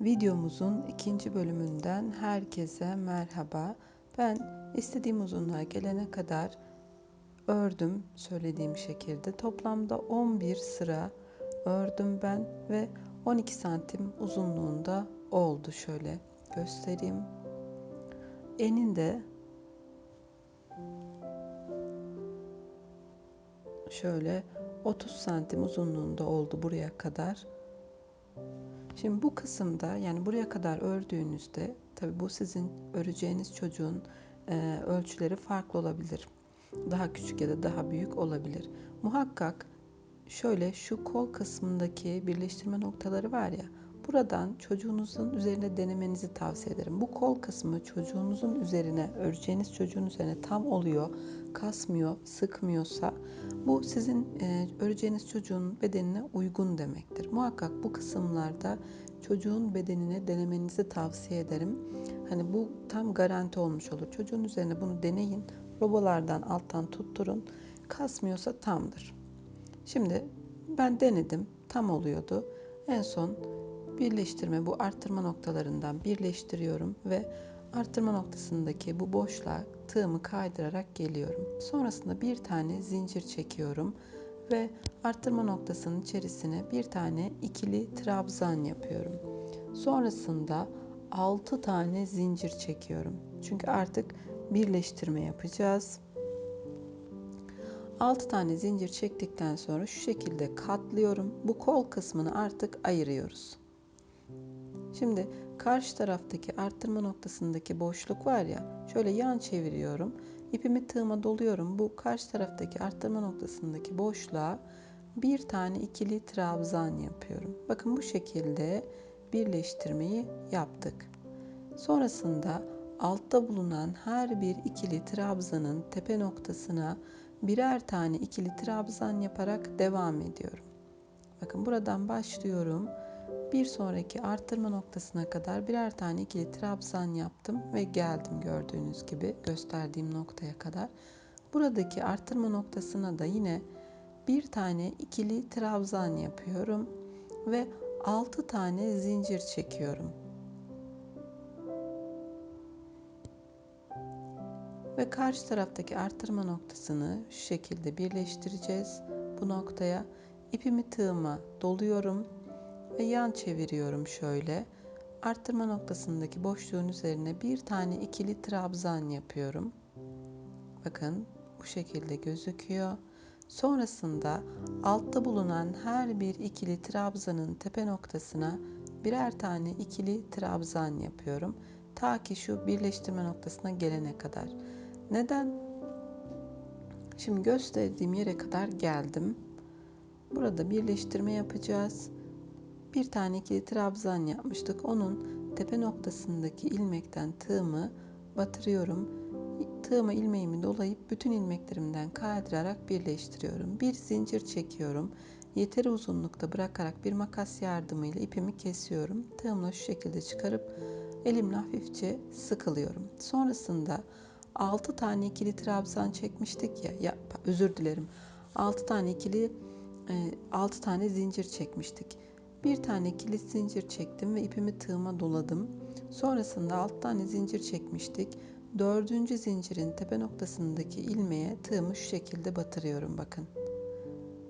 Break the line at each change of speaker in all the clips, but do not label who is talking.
Videomuzun ikinci bölümünden herkese merhaba. Ben istediğim uzunluğa gelene kadar ördüm söylediğim şekilde. Toplamda 11 sıra ördüm ben ve 12 santim uzunluğunda oldu. Şöyle göstereyim. Eninde şöyle 30 santim uzunluğunda oldu buraya kadar. Şimdi bu kısımda yani buraya kadar ördüğünüzde tabi bu sizin öreceğiniz çocuğun e, ölçüleri farklı olabilir. Daha küçük ya da daha büyük olabilir. Muhakkak şöyle şu kol kısmındaki birleştirme noktaları var ya buradan çocuğunuzun üzerine denemenizi tavsiye ederim. Bu kol kısmı çocuğunuzun üzerine öreceğiniz çocuğun üzerine tam oluyor, kasmıyor, sıkmıyorsa bu sizin e, öreceğiniz çocuğun bedenine uygun demektir. Muhakkak bu kısımlarda çocuğun bedenine denemenizi tavsiye ederim. Hani bu tam garanti olmuş olur. Çocuğun üzerine bunu deneyin. Robalardan alttan tutturun. Kasmıyorsa tamdır. Şimdi ben denedim. Tam oluyordu. En son birleştirme bu arttırma noktalarından birleştiriyorum ve arttırma noktasındaki bu boşluğa tığımı kaydırarak geliyorum. Sonrasında bir tane zincir çekiyorum ve arttırma noktasının içerisine bir tane ikili trabzan yapıyorum. Sonrasında 6 tane zincir çekiyorum. Çünkü artık birleştirme yapacağız. 6 tane zincir çektikten sonra şu şekilde katlıyorum. Bu kol kısmını artık ayırıyoruz. Şimdi karşı taraftaki arttırma noktasındaki boşluk var ya şöyle yan çeviriyorum. İpimi tığıma doluyorum. Bu karşı taraftaki arttırma noktasındaki boşluğa bir tane ikili trabzan yapıyorum. Bakın bu şekilde birleştirmeyi yaptık. Sonrasında altta bulunan her bir ikili trabzanın tepe noktasına birer tane ikili trabzan yaparak devam ediyorum. Bakın buradan başlıyorum bir sonraki arttırma noktasına kadar birer tane ikili trabzan yaptım ve geldim gördüğünüz gibi gösterdiğim noktaya kadar. Buradaki arttırma noktasına da yine bir tane ikili trabzan yapıyorum ve 6 tane zincir çekiyorum. Ve karşı taraftaki arttırma noktasını şu şekilde birleştireceğiz. Bu noktaya ipimi tığıma doluyorum ve yan çeviriyorum şöyle. Arttırma noktasındaki boşluğun üzerine bir tane ikili trabzan yapıyorum. Bakın bu şekilde gözüküyor. Sonrasında altta bulunan her bir ikili trabzanın tepe noktasına birer tane ikili trabzan yapıyorum. Ta ki şu birleştirme noktasına gelene kadar. Neden? Şimdi gösterdiğim yere kadar geldim. Burada birleştirme yapacağız bir tane ikili trabzan yapmıştık. Onun tepe noktasındaki ilmekten tığımı batırıyorum. Tığıma ilmeğimi dolayıp bütün ilmeklerimden kaydırarak birleştiriyorum. Bir zincir çekiyorum. Yeteri uzunlukta bırakarak bir makas yardımıyla ipimi kesiyorum. Tığımla şu şekilde çıkarıp elimle hafifçe sıkılıyorum. Sonrasında 6 tane ikili trabzan çekmiştik ya, ya özür dilerim. 6 tane ikili 6 e, tane zincir çekmiştik. Bir tane kilit zincir çektim ve ipimi tığıma doladım. Sonrasında alt tane zincir çekmiştik. Dördüncü zincirin tepe noktasındaki ilmeğe tığımı şu şekilde batırıyorum bakın.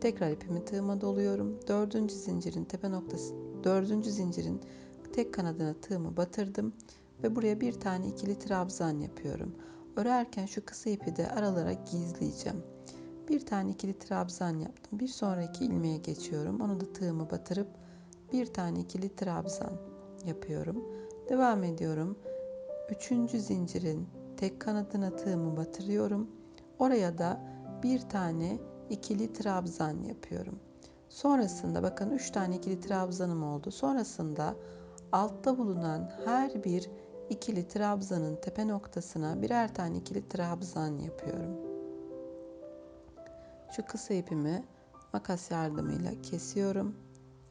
Tekrar ipimi tığıma doluyorum. Dördüncü zincirin tepe noktası, dördüncü zincirin tek kanadına tığımı batırdım ve buraya bir tane ikili trabzan yapıyorum. Örerken şu kısa ipi de aralara gizleyeceğim. Bir tane ikili trabzan yaptım. Bir sonraki ilmeğe geçiyorum. Onu da tığımı batırıp bir tane ikili trabzan yapıyorum. Devam ediyorum. Üçüncü zincirin tek kanadına tığımı batırıyorum. Oraya da bir tane ikili trabzan yapıyorum. Sonrasında bakın 3 tane ikili trabzanım oldu. Sonrasında altta bulunan her bir ikili trabzanın tepe noktasına birer tane ikili trabzan yapıyorum. Şu kısa ipimi makas yardımıyla kesiyorum.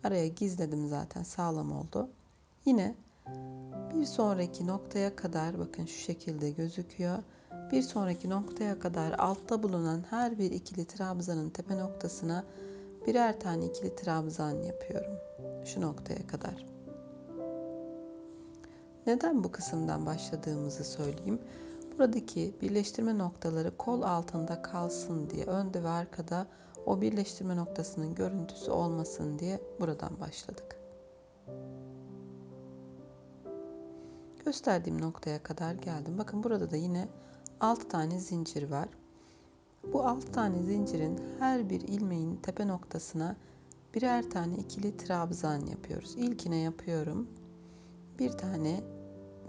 Araya gizledim zaten sağlam oldu. Yine bir sonraki noktaya kadar bakın şu şekilde gözüküyor. Bir sonraki noktaya kadar altta bulunan her bir ikili trabzanın tepe noktasına birer tane ikili trabzan yapıyorum. Şu noktaya kadar. Neden bu kısımdan başladığımızı söyleyeyim. Buradaki birleştirme noktaları kol altında kalsın diye önde ve arkada o birleştirme noktasının görüntüsü olmasın diye buradan başladık. Gösterdiğim noktaya kadar geldim. Bakın burada da yine 6 tane zincir var. Bu 6 tane zincirin her bir ilmeğin tepe noktasına birer tane ikili trabzan yapıyoruz. İlkine yapıyorum. Bir tane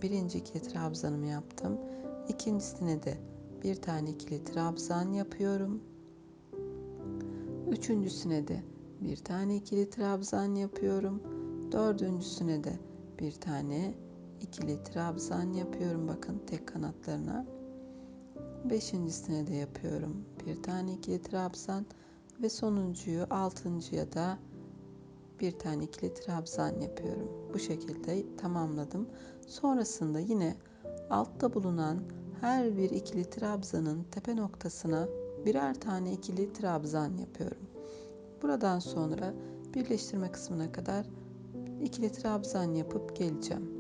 birinci ikili trabzanımı yaptım. İkincisine de bir tane ikili trabzan yapıyorum. Üçüncüsüne de bir tane ikili trabzan yapıyorum. Dördüncüsüne de bir tane ikili trabzan yapıyorum. Bakın tek kanatlarına. Beşincisine de yapıyorum. Bir tane ikili trabzan ve sonuncuyu altıncıya da bir tane ikili trabzan yapıyorum. Bu şekilde tamamladım. Sonrasında yine altta bulunan her bir ikili trabzanın tepe noktasına birer tane ikili trabzan yapıyorum. Buradan sonra birleştirme kısmına kadar ikili trabzan yapıp geleceğim.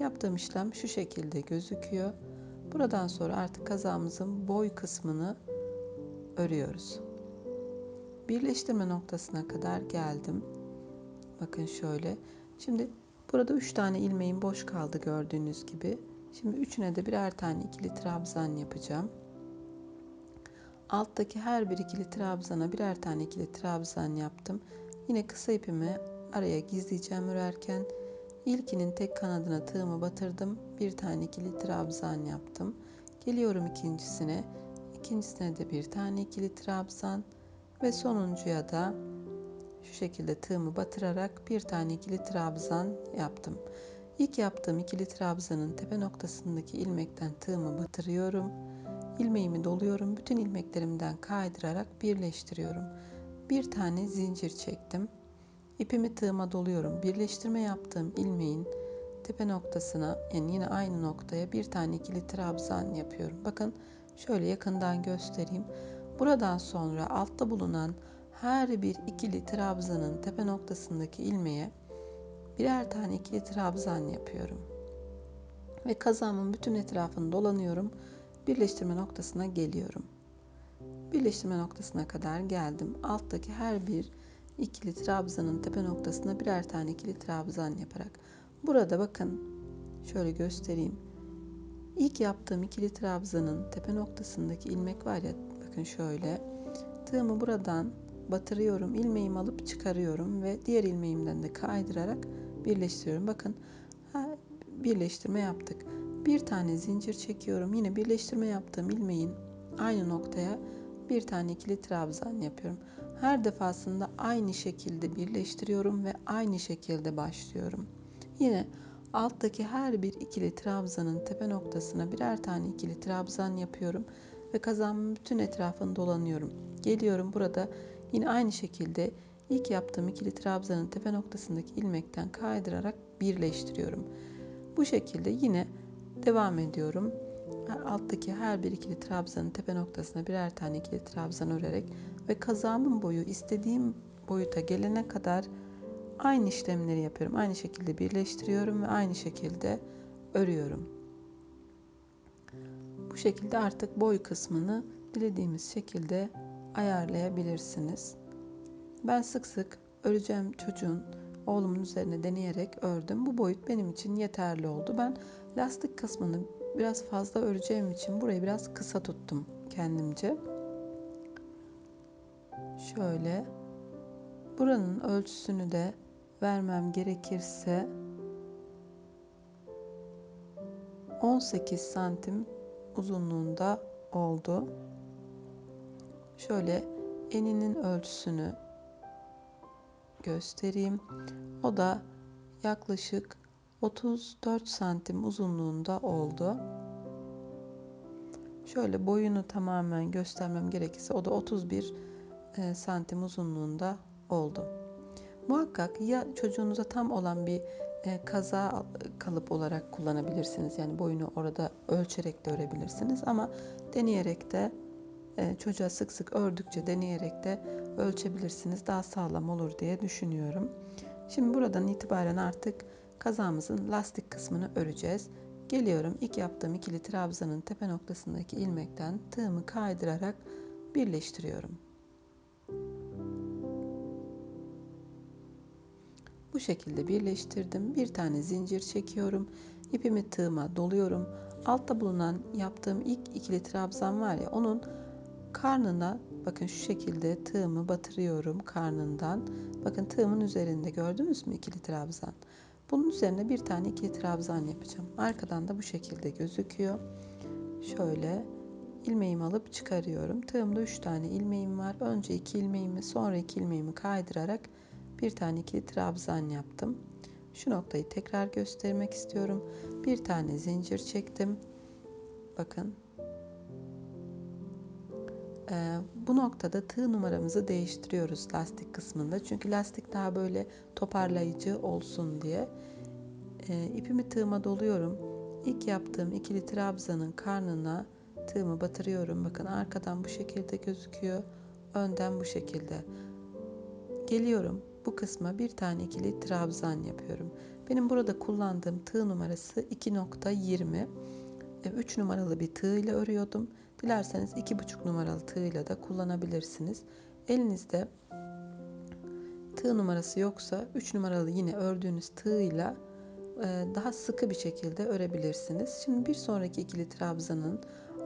Yaptığım işlem şu şekilde gözüküyor. Buradan sonra artık kazağımızın boy kısmını örüyoruz. Birleştirme noktasına kadar geldim. Bakın şöyle. Şimdi burada 3 tane ilmeğim boş kaldı gördüğünüz gibi. Şimdi üçüne de birer tane ikili trabzan yapacağım. Alttaki her bir ikili trabzana birer tane ikili trabzan yaptım. Yine kısa ipimi araya gizleyeceğim örerken İlkinin tek kanadına tığımı batırdım. Bir tane ikili trabzan yaptım. Geliyorum ikincisine. İkincisine de bir tane ikili trabzan ve sonuncuya da şu şekilde tığımı batırarak bir tane ikili trabzan yaptım. İlk yaptığım ikili trabzanın tepe noktasındaki ilmekten tığımı batırıyorum. İlmeğimi doluyorum. Bütün ilmeklerimden kaydırarak birleştiriyorum. Bir tane zincir çektim. İpimi tığıma doluyorum. Birleştirme yaptığım ilmeğin tepe noktasına yani yine aynı noktaya bir tane ikili trabzan yapıyorum. Bakın şöyle yakından göstereyim. Buradan sonra altta bulunan her bir ikili trabzanın tepe noktasındaki ilmeğe birer tane ikili trabzan yapıyorum. Ve kazağımın bütün etrafını dolanıyorum. Birleştirme noktasına geliyorum. Birleştirme noktasına kadar geldim. Alttaki her bir ikili trabzanın tepe noktasına birer tane ikili trabzan yaparak. Burada bakın şöyle göstereyim. İlk yaptığım ikili trabzanın tepe noktasındaki ilmek var ya bakın şöyle. Tığımı buradan batırıyorum. ilmeğimi alıp çıkarıyorum ve diğer ilmeğimden de kaydırarak birleştiriyorum. Bakın birleştirme yaptık. Bir tane zincir çekiyorum. Yine birleştirme yaptığım ilmeğin aynı noktaya bir tane ikili trabzan yapıyorum. Her defasında aynı şekilde birleştiriyorum ve aynı şekilde başlıyorum. Yine alttaki her bir ikili trabzanın tepe noktasına birer tane ikili trabzan yapıyorum ve kazanın bütün etrafını dolanıyorum. Geliyorum burada yine aynı şekilde ilk yaptığım ikili trabzanın tepe noktasındaki ilmekten kaydırarak birleştiriyorum. Bu şekilde yine devam ediyorum. Alttaki her bir ikili trabzanın tepe noktasına birer tane ikili trabzan örerek ve kazağımın boyu istediğim boyuta gelene kadar aynı işlemleri yapıyorum. Aynı şekilde birleştiriyorum ve aynı şekilde örüyorum. Bu şekilde artık boy kısmını dilediğimiz şekilde ayarlayabilirsiniz. Ben sık sık öreceğim çocuğun oğlumun üzerine deneyerek ördüm. Bu boyut benim için yeterli oldu. Ben lastik kısmını biraz fazla öreceğim için burayı biraz kısa tuttum kendimce. Şöyle buranın ölçüsünü de vermem gerekirse 18 santim uzunluğunda oldu. Şöyle eninin ölçüsünü göstereyim. O da yaklaşık 34 santim uzunluğunda oldu. Şöyle boyunu tamamen göstermem gerekirse o da 31 e, santim uzunluğunda oldu. Muhakkak ya çocuğunuza tam olan bir e, kaza kalıp olarak kullanabilirsiniz. Yani boyunu orada ölçerek de örebilirsiniz ama deneyerek de çocuğa sık sık ördükçe deneyerek de ölçebilirsiniz. Daha sağlam olur diye düşünüyorum. Şimdi buradan itibaren artık kazağımızın lastik kısmını öreceğiz. Geliyorum ilk yaptığım ikili trabzanın tepe noktasındaki ilmekten tığımı kaydırarak birleştiriyorum. Bu şekilde birleştirdim. Bir tane zincir çekiyorum. İpimi tığıma doluyorum. Altta bulunan yaptığım ilk ikili trabzan var ya onun karnına bakın şu şekilde tığımı batırıyorum karnından. Bakın tığımın üzerinde gördünüz mü ikili trabzan. Bunun üzerine bir tane ikili trabzan yapacağım. Arkadan da bu şekilde gözüküyor. Şöyle ilmeğimi alıp çıkarıyorum. Tığımda 3 tane ilmeğim var. Önce 2 ilmeğimi sonra 2 ilmeğimi kaydırarak bir tane ikili trabzan yaptım. Şu noktayı tekrar göstermek istiyorum. Bir tane zincir çektim. Bakın. Ee, bu noktada tığ numaramızı değiştiriyoruz lastik kısmında. Çünkü lastik daha böyle toparlayıcı olsun diye. Ee, ipimi tığıma doluyorum. İlk yaptığım ikili trabzanın karnına tığımı batırıyorum. Bakın arkadan bu şekilde gözüküyor. Önden bu şekilde. Geliyorum bu kısma bir tane ikili trabzan yapıyorum. Benim burada kullandığım tığ numarası 2.20. 3 e, numaralı bir tığ ile örüyordum. Dilerseniz 2.5 numaralı tığ ile de kullanabilirsiniz. Elinizde tığ numarası yoksa 3 numaralı yine ördüğünüz tığ ile daha sıkı bir şekilde örebilirsiniz. Şimdi bir sonraki ikili trabzanın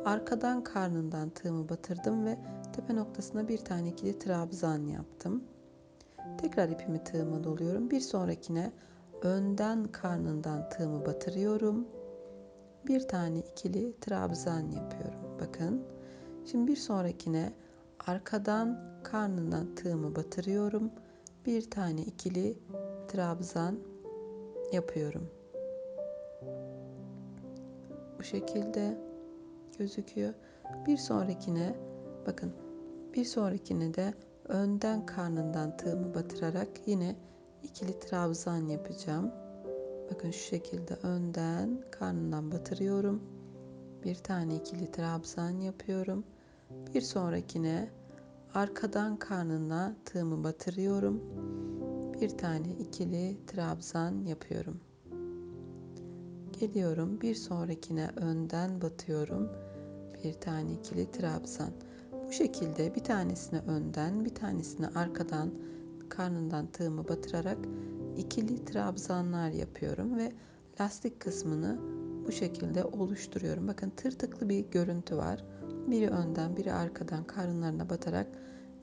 arkadan karnından tığımı batırdım ve tepe noktasına bir tane ikili trabzan yaptım. Tekrar ipimi tığıma doluyorum. Bir sonrakine önden karnından tığımı batırıyorum. Bir tane ikili trabzan yapıyorum. Bakın. Şimdi bir sonrakine arkadan karnından tığımı batırıyorum. Bir tane ikili trabzan yapıyorum. Bu şekilde gözüküyor. Bir sonrakine bakın bir sonrakine de önden karnından tığımı batırarak yine ikili trabzan yapacağım. Bakın şu şekilde önden karnından batırıyorum. Bir tane ikili trabzan yapıyorum. Bir sonrakine arkadan karnına tığımı batırıyorum. Bir tane ikili trabzan yapıyorum. Geliyorum bir sonrakine önden batıyorum. Bir tane ikili trabzan. Bu şekilde bir tanesini önden, bir tanesini arkadan karnından tığımı batırarak ikili trabzanlar yapıyorum ve lastik kısmını bu şekilde oluşturuyorum. Bakın tırtıklı bir görüntü var. Biri önden, biri arkadan karınlarına batarak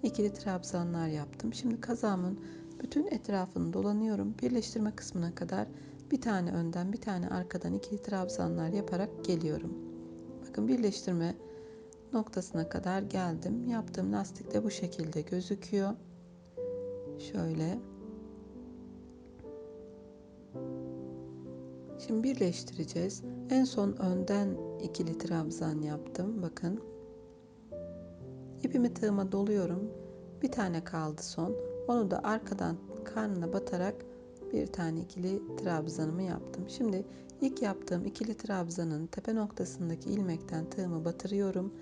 ikili trabzanlar yaptım. Şimdi kazağımın bütün etrafını dolanıyorum. Birleştirme kısmına kadar bir tane önden, bir tane arkadan ikili trabzanlar yaparak geliyorum. Bakın birleştirme noktasına kadar geldim. Yaptığım lastik de bu şekilde gözüküyor. Şöyle. Şimdi birleştireceğiz. En son önden ikili trabzan yaptım. Bakın. İpimi tığıma doluyorum. Bir tane kaldı son. Onu da arkadan karnına batarak bir tane ikili trabzanımı yaptım. Şimdi ilk yaptığım ikili trabzanın tepe noktasındaki ilmekten tığımı batırıyorum.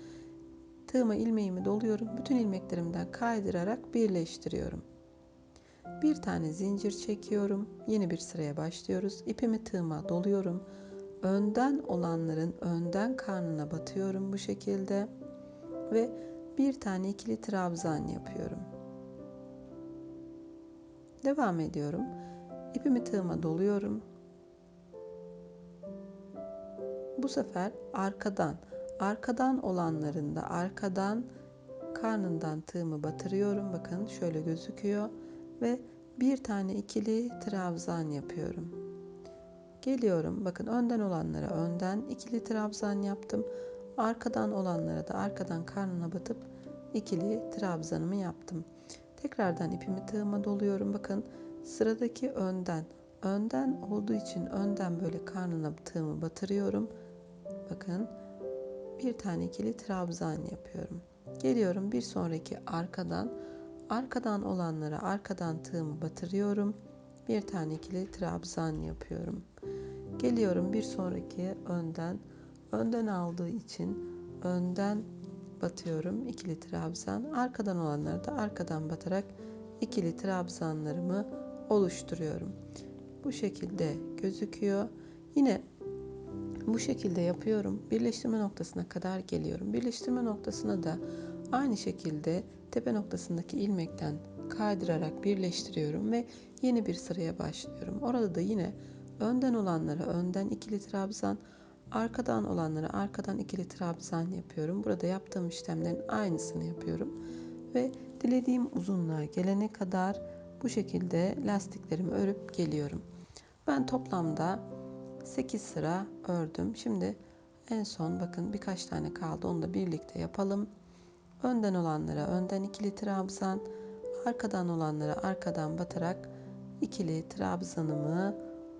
Tığıma ilmeğimi doluyorum. Bütün ilmeklerimden kaydırarak birleştiriyorum. Bir tane zincir çekiyorum. Yeni bir sıraya başlıyoruz. İpimi tığıma doluyorum. Önden olanların önden karnına batıyorum bu şekilde ve bir tane ikili trabzan yapıyorum. Devam ediyorum. İpimi tığıma doluyorum. Bu sefer arkadan Arkadan olanların da arkadan karnından tığımı batırıyorum. Bakın şöyle gözüküyor ve bir tane ikili trabzan yapıyorum. Geliyorum. Bakın önden olanlara önden ikili trabzan yaptım. Arkadan olanlara da arkadan karnına batıp ikili trabzanımı yaptım. Tekrardan ipimi tığıma doluyorum. Bakın sıradaki önden. Önden olduğu için önden böyle karnına tığımı batırıyorum. Bakın bir tane ikili trabzan yapıyorum. Geliyorum bir sonraki arkadan. Arkadan olanlara arkadan tığımı batırıyorum. Bir tane ikili trabzan yapıyorum. Geliyorum bir sonraki önden. Önden aldığı için önden batıyorum ikili trabzan. Arkadan olanları da arkadan batarak ikili trabzanlarımı oluşturuyorum. bu şekilde gözüküyor. Yine bu şekilde yapıyorum. Birleştirme noktasına kadar geliyorum. Birleştirme noktasına da aynı şekilde tepe noktasındaki ilmekten kaydırarak birleştiriyorum ve yeni bir sıraya başlıyorum. Orada da yine önden olanlara önden ikili trabzan, arkadan olanlara arkadan ikili trabzan yapıyorum. Burada yaptığım işlemlerin aynısını yapıyorum ve dilediğim uzunluğa gelene kadar bu şekilde lastiklerimi örüp geliyorum. Ben toplamda 8 sıra ördüm. Şimdi en son bakın birkaç tane kaldı. Onu da birlikte yapalım. Önden olanlara önden ikili trabzan, arkadan olanlara arkadan batarak ikili trabzanımı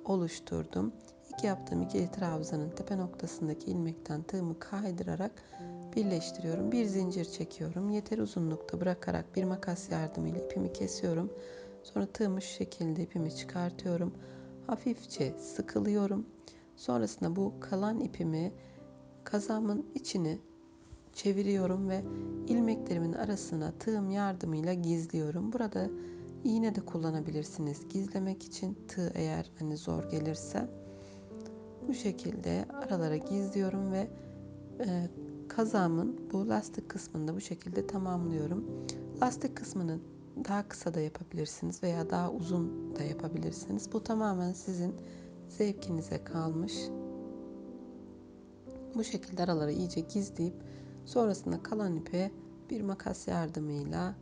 oluşturdum. İlk yaptığım ikili trabzanın tepe noktasındaki ilmekten tığımı kaydırarak birleştiriyorum. Bir zincir çekiyorum. Yeter uzunlukta bırakarak bir makas yardımıyla ipimi kesiyorum. Sonra tığımı şu şekilde ipimi çıkartıyorum. Hafifçe sıkılıyorum. Sonrasında bu kalan ipimi kazamın içini çeviriyorum ve ilmeklerimin arasına tığım yardımıyla gizliyorum. Burada iğne de kullanabilirsiniz gizlemek için tığ eğer hani zor gelirse. Bu şekilde aralara gizliyorum ve e, kazamın bu lastik kısmını da bu şekilde tamamlıyorum. Lastik kısmını daha kısa da yapabilirsiniz veya daha uzun da yapabilirsiniz. Bu tamamen sizin zevkinize kalmış. Bu şekilde araları iyice gizleyip sonrasında kalan ipe bir makas yardımıyla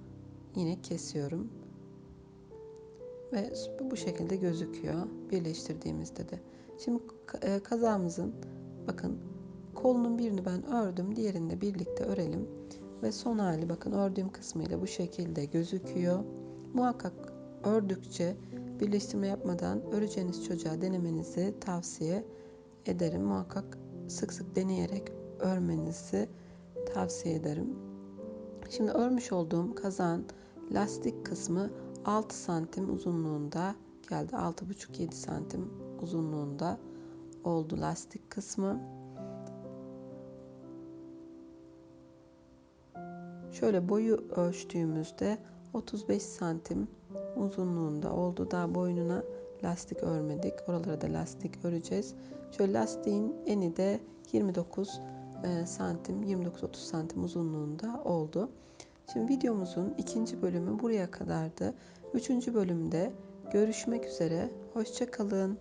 yine kesiyorum. Ve bu şekilde gözüküyor birleştirdiğimizde de. Şimdi e, kazamızın bakın kolunun birini ben ördüm diğerini de birlikte örelim ve son hali bakın ördüğüm kısmıyla bu şekilde gözüküyor. Muhakkak ördükçe birleştirme yapmadan öreceğiniz çocuğa denemenizi tavsiye ederim. Muhakkak sık sık deneyerek örmenizi tavsiye ederim. Şimdi örmüş olduğum kazan lastik kısmı 6 santim uzunluğunda geldi. 6,5-7 santim uzunluğunda oldu lastik kısmı. Şöyle boyu ölçtüğümüzde 35 santim uzunluğunda oldu. Daha boynuna lastik örmedik. Oralara da lastik öreceğiz. Şöyle lastiğin eni de 29 e, santim, 29-30 santim uzunluğunda oldu. Şimdi videomuzun ikinci bölümü buraya kadardı. Üçüncü bölümde görüşmek üzere. Hoşçakalın.